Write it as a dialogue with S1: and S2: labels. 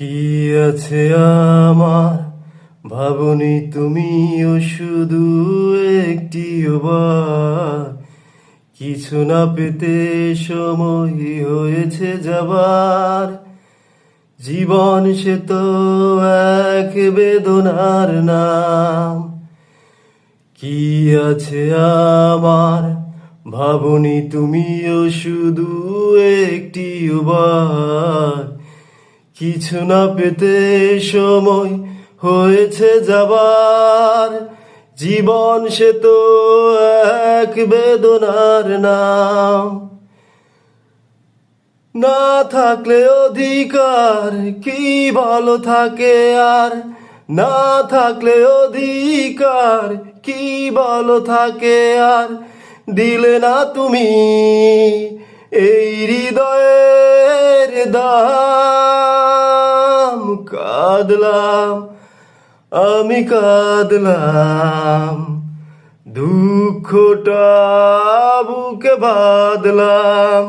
S1: কি আছে আমার? ভাবনি তুমিও শুধু একটি বার কিছু না পেতে সময় হয়েছে যাবার। জীবন সে তো এক বেদনার নাম। কি আছে আমার? ভাবনি তুমিও শুধু একটি বার কিছু না পেতে সময় হয়েছে যাবার। জীবন সে তো এক বেদনার নাম। না থাকলে অধিকার, কি ভালো থাকে আর? না থাকলে অধিকার, কি ভালো থাকে আর? দিলে না তুমি এই হৃদয়ের দাম। কাঁদলাম আমি কাঁদলাম দুঃখটা বুকে বাঁধলাম।